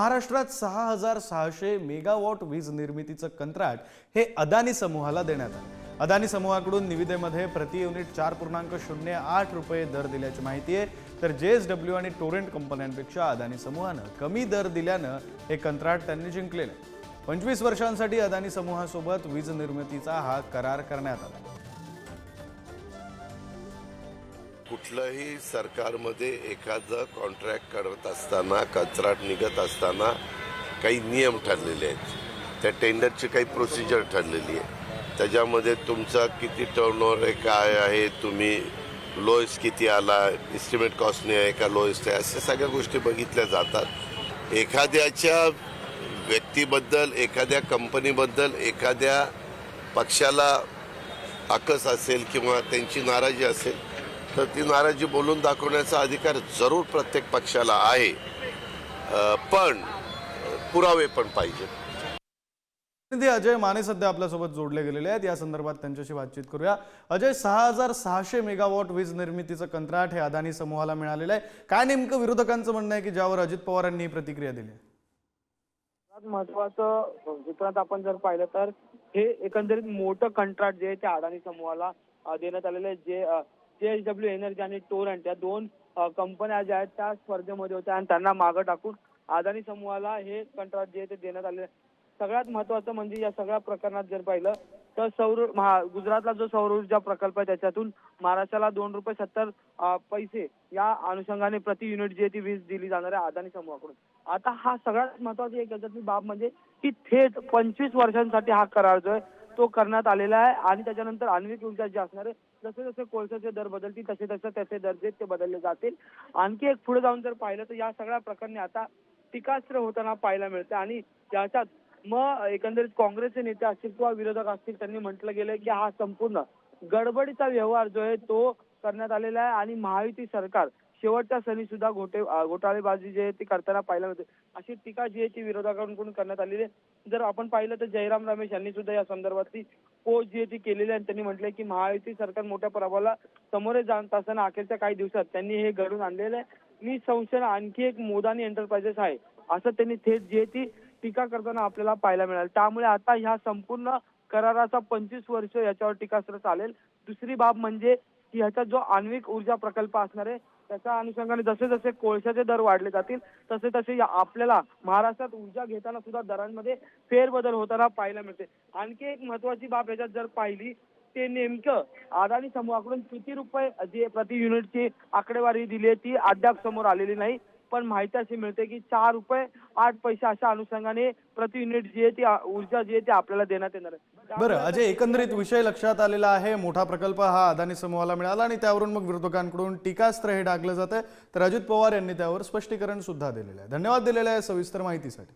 महाराष्ट्रात सहा हजार सहाशे मेगावॉट वीज निर्मितीचं कंत्राट हे अदानी समूहाला देण्यात आलं. अदानी समूहाकडून निविदेमध्ये प्रति युनिट चार पूर्णांक शून्य आठ रुपये दर दिल्याची माहिती आहे. तर जे एस डब्ल्यू आणि टोरेंट कंपन्यांपेक्षा अदानी समूहानं कमी दर दिल्यानं हे कंत्राट त्यांनी जिंकलेलं आहे. पंचवीस वर्षांसाठी अदानी समूहासोबत वीज निर्मितीचा हा करार करण्यात आला. कुठलंही सरकारमध्ये एखादं कॉन्ट्रॅक्ट करत असताना कंत्राट निघत असताना काही नियम ठरलेले आहेत. त्या टेंडरची काही प्रोसिजर ठरलेली आहे. त्याच्यामध्ये तुमचा किती टर्नओव्हर आहे काय आहे तुम्ही लोएस्ट किती आला इस्टिमेट कॉस्टने आहे का लोएस्ट आहे अशा सगळ्या गोष्टी बघितल्या जातात. एखाद्याच्या व्यक्तीबद्दल एखाद्या कंपनीबद्दल एखाद्या पक्षाला आकस असेल किंवा त्यांची नाराजी असेल तर ती नाराजी बोलून दाखवण्याचा अधिकार जरूर प्रत्येक पक्षाला आहे. पण पुरावे पण पाहिजे. प्रतिनिधी अजय माने सध्या आपल्यासोबत जोडले गेलेले आहेत. या संदर्भात त्यांच्याशी बातचीत करूया. अजय सहा हजार सहाशे मेगावॉट वीज निर्मितीचं कंत्राट हे अदानी समूहाला मिळालेलं आहे. काय नेमकं विरोधकांचं म्हणणं आहे की ज्यावर अजित पवारांनी प्रतिक्रिया दिली आहे? महत्वाचं चित्रात आपण जर पाहिलं तर हे एकंदरीत मोठं कंत्राट जे आहे ते अडाणी समूहाला देण्यात आलेलं आहे. जे जे डब्ल्यू एनर्जी आणि टोरंट या दोन कंपन्या ज्या आहेत त्या स्पर्धेमध्ये होत्या आणि त्यांना मागं टाकून अदानी समूहाला हे कंत्राट जे आहे ते देण्यात आलेलं आहे. सगळ्यात महत्वाचं म्हणजे या सगळ्या प्रकरणात जर पाहिलं तर सौर गुजरातला जो सौर ऊर्जा प्रकल्प आहे त्याच्यातून महाराष्ट्राला दोन रुपये सत्तर पैसे या अनुषंगाने प्रति युनिट जी आहे ती वीज दिली जाणार आहे अदानी समूहाकडून. आता हा सगळ्यात महत्वाची एक याच्यातली बाब म्हणजे की थेट पंचवीस वर्षांसाठी हा करार जो आहे तो करण्यात आलेला आहे आणि त्याच्यानंतर आण्विक ऊर्जा जी असणार आहे जसे जसे कोळशाचे दर बदलतील तसे तसे त्याचे दर्जे ते बदलले जातील. आणखी एक पुढे जाऊन जर पाहिलं तर या सगळ्या प्रकरणी आता टीकास्त्र होताना पाहायला मिळते. आणि त्याच्यात मग एकंदरीत काँग्रेसचे नेते असतील किंवा विरोधक असतील त्यांनी म्हटलं गेलं की हा संपूर्ण गडबडीचा व्यवहार जो आहे तो करण्यात आलेला आहे. आणि महायुती सरकार शेवटच्या सणी सुद्धा घोटे घोटाळेबाजी जे आहे ती करताना पाहायला मिळते अशी टीका जी आहे ती विरोधकांकडून करण्यात आलेली आहे. जर आपण पाहिलं तर जयराम रमेश यांनी सुद्धा या संदर्भातली पोस्ट जी आहे ती केलेली आहे. त्यांनी म्हटलंय की महायुती सरकार मोठ्या प्रभावाला समोर जात असताना अखेरच्या काही दिवसात त्यांनी हे घडून आणलेलं आहे. निसंशय आणखी एक मोदानी एंटरप्राइजेस आहे. असं त्यांनी थेट जी आहे ती टीका करताना आपल्याला पाहायला मिळाल. त्यामुळे आता ह्या संपूर्ण कराराचा पंचवीस वर्ष याच्यावर टीकास्त्र चालेल. दुसरी बाब म्हणजे की ह्याचा जो आण्विक ऊर्जा प्रकल्प असणार आहे त्याच्या अनुषंगाने जसे जसे कोळशाचे दर वाढले जातील तसे तसे आपल्याला महाराष्ट्रात ऊर्जा घेताना सुद्धा दरांमध्ये फेरबदल होताना पाहायला मिळते. आणखी एक महत्वाची बाब याच्यात जर पाहिली ते नेमकं अदानी समूहाकडून किती रुपये जे प्रति युनिटची आकडेवारी दिली ती अद्याप समोर आलेली नाही. पण माहिती अशी मिळते की चार रुपये आठ पैसे अशा अनुषंगाने प्रति युनिट जी आहे ती ऊर्जा जी आहे ती आपल्याला देण्यात येणार आहे. बरं अजय एकंदरीत विषय लक्षात आलेला आहे. मोठा प्रकल्प हा अदानी समूहाला मिळाला आणि त्यावरून मग विरोधकांकडून टीकास्त्र हे डागलं जात आहे तर अजित पवार यांनी त्यावर स्पष्टीकरण सुद्धा दिलेलं आहे. धन्यवाद दिलेलं आहे सविस्तर माहितीसाठी.